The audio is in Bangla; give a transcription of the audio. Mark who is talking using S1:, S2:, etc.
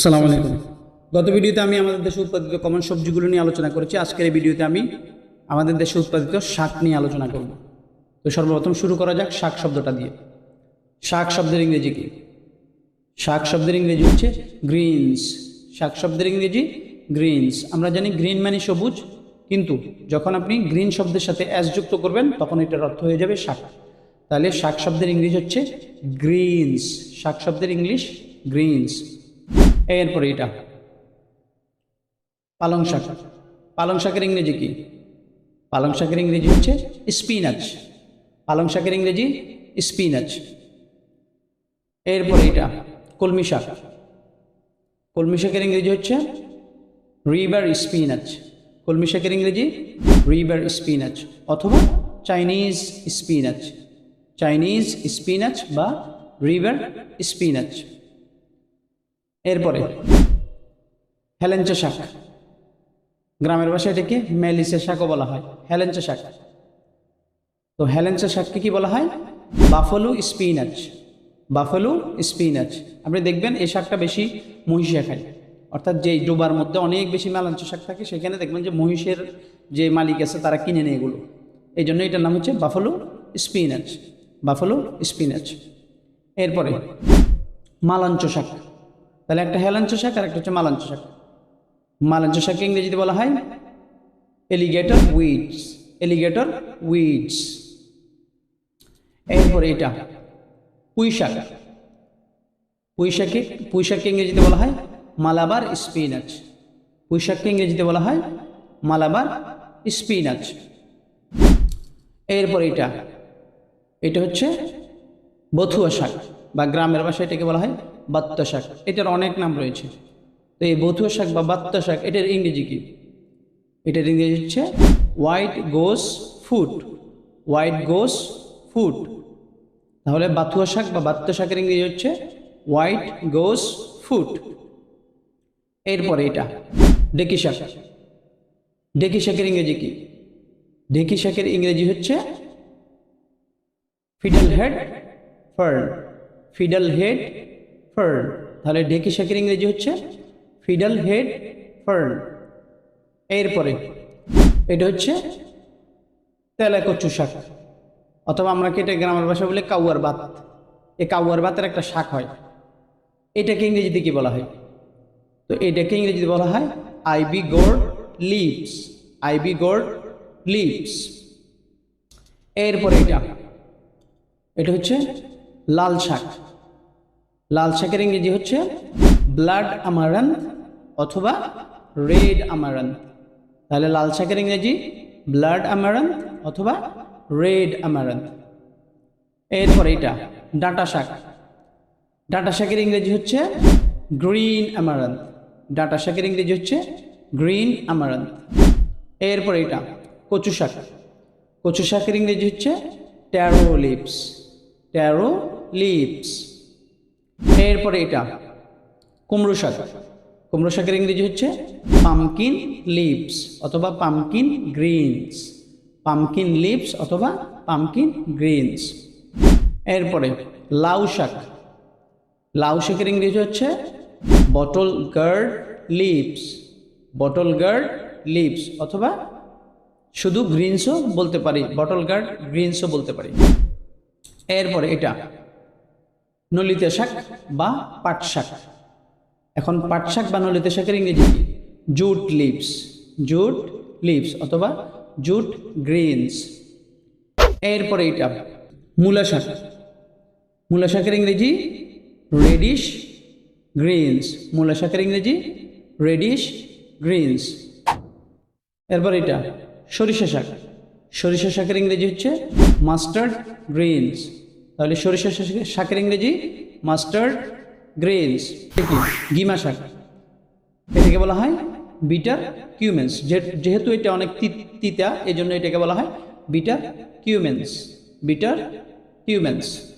S1: আসসালামু আলাইকুম। গত ভিডিওতে আমি আমাদের দেশে উৎপাদিত কমন সবজিগুলো নিয়ে আলোচনা করেছি। আজকের এই ভিডিওতে আমি আমাদের দেশে উৎপাদিত শাক নিয়ে আলোচনা করব। তো সর্বপ্রথম শুরু করা যাক শাক শব্দটা দিয়ে। শাক শব্দের ইংরেজি কি? শাক শব্দের ইংরেজি হচ্ছে গ্রিনস শাক শব্দের ইংরেজি গ্রিনস আমরা জানি গ্রিন মানে সবুজ, কিন্তু যখন আপনি গ্রিন শব্দের সাথে অ্যাস যুক্ত করবেন, তখন এটার অর্থ হয়ে যাবে শাক। তাহলে শাক শব্দের ইংরেজি হচ্ছে গ্রিনস শাক শব্দের ইংলিশ গ্রিনস এরপরে এটা। পালং শাক। পালং শাকের ইংরেজি কি? পালং শাকের ইংরেজি হচ্ছে স্পিনাচ পালং শাকের ইংরেজি স্পিনাচ এরপরে এটা, কলমি শাক। কলমি শাকের ইংরেজি হচ্ছে রিভার স্পিনাচ কলমি শাকের ইংরেজি রিভার স্পিনাচ অথবা চাইনিজ স্পিনাচ চাইনিজ স্পিনাচ বা রিভার স্পিনাচ এরপরে হেলেঞ্চা শাক। গ্রামের ভাষায় এটাকে মেলিসে শাকও বলা হয়, হেলেঞ্চা শাক। তো হেলেঞ্চা শাককে কি বলা হয়? Buffalo spinach. Buffalo spinach. আপনি দেখবেন এই শাকটা বেশি মহিষিয়া খায়। অর্থাৎ যে ডোবার মধ্যে অনেক বেশি মেলাঞ্চ শাক থাকে, সেখানে দেখবেন যে মহিষের যে মালিক আছে তারা কিনে নেয় এগুলো। এই জন্য এটার নাম হচ্ছে বাফলু স্পিনাচ। Buffalo spinach. এরপরে মালাঞ্চ শাক। তাহলে একটা হেলাঞ্চ শাক আর একটা হচ্ছে মালাঞ্চ শাক মালাঞ্চ শাককে ইংরেজিতে বলা হয়? এলিগেটর উইডস এলিগেটর উইডস এরপরে এটা পুঁই শাক পুঁই শাকে পুঁই শাককে ইংরেজিতে বলা হয়? মালাবার স্পিনাচ পুঁই শাককে ইংরেজিতে বলা হয়? মালাবার স্পিনাচ এরপর এটা এটা হচ্ছে বথুয়া শাক। বা গ্রামের ভাষায় এটাকে বলা হয় বাত্ত শাক। এটার অনেক নাম রয়েছে। তো এই বথুয়া শাক বা বাত্ত শাক, এটার ইংরেজি কি? এটার ইংরেজি হচ্ছে হোয়াইট গোস ফুড হোয়াইট গোস ফুট তাহলে বাথুয়া শাক বা বাত্ত শাকের ইংরেজি হচ্ছে হোয়াইট গোস ফুট এরপরে এটা ডেকি শাক। ডেকি শাকের ইংরেজি কি? ডেকি শাকের ইংরেজি হচ্ছে fiddlehead fern feudal head fern তাহলে ঢেকি শাকের ইংরেজি হচ্ছে ফিডাল হেড ফার্ন এরপরে, এটা হচ্ছে তেলাকচু শাক অথবা আমরা কেটে গ্রামের ভাষা বলে কাউয়ার বাত। এই কাউয়ার বাতের একটা শাক হয়। এটাকে ইংরেজিতে কি বলা হয়? তো এটাকে ইংরেজিতে বলা হয় ivy gourd leaves ivy gourd leaves. এরপরে এটা এটা হচ্ছে লাল শাক। লাল শাকের ইংরেজি হচ্ছে ব্লাড আমারান্থ অথবা রেড আমারান্থ তাহলে লাল শাকের ইংরেজি ব্লাড আমারান্থ অথবা রেড আমারান্থ এরপর এটা ডাঁটা শাক। ডাঁটা শাকের ইংরেজি হচ্ছে গ্রিন আমারান্থ ডাঁটা শাকের ইংরেজি হচ্ছে গ্রিন আমারান্থ এরপর এটা কচু শাক। কচু শাকের ইংরেজি হচ্ছে ট্যারো লিপস ট্যারো লিপস। এরপরে এটা, কুমড়ো শাক। কুমড়ো শাকের ইংরেজি হচ্ছে পামকিন লিপস অথবা পামকিন গ্রিনস পামকিন লিপস অথবা পামকিন গ্রিনস এরপরে লাউ শাক। লাউ শাকের ইংরেজি হচ্ছে bottle gourd leaves bottle gourd leaves অথবা শুধু গ্রিনসও বলতে পারি বটল গার্ড গ্রিনসও বলতে পারি। এরপরে এটা নলিতে শাক বা পাট শাক। এখন পাট শাক বা নলিতে শাকের ইংরেজি জুট লিভস জুট লিভস অথবা জুট গ্রিনস। এরপরে এটা মূলা শাক। মূলা শাকের ইংরেজি রেডিশ গ্রিনস। মূলা শাকের ইংরেজি রেডিশ গ্রিনস। এরপর এটা সরিষা শাক। সরিষা শাকের ইংরেজি হচ্ছে মাস্টার্ড গ্রিনস। তাহলে সরিষা শাক- শাকের ইংরেজি মাস্টার্ড গ্রেনস। কি? গিমা শাক। এটাকে বলা হয় বিটার কিউমেন্স। যেহেতু এটা অনেক তিতা এই জন্য এটাকে বলা হয় বিটার কিউমেন্স। বিটার কিউমেন্স।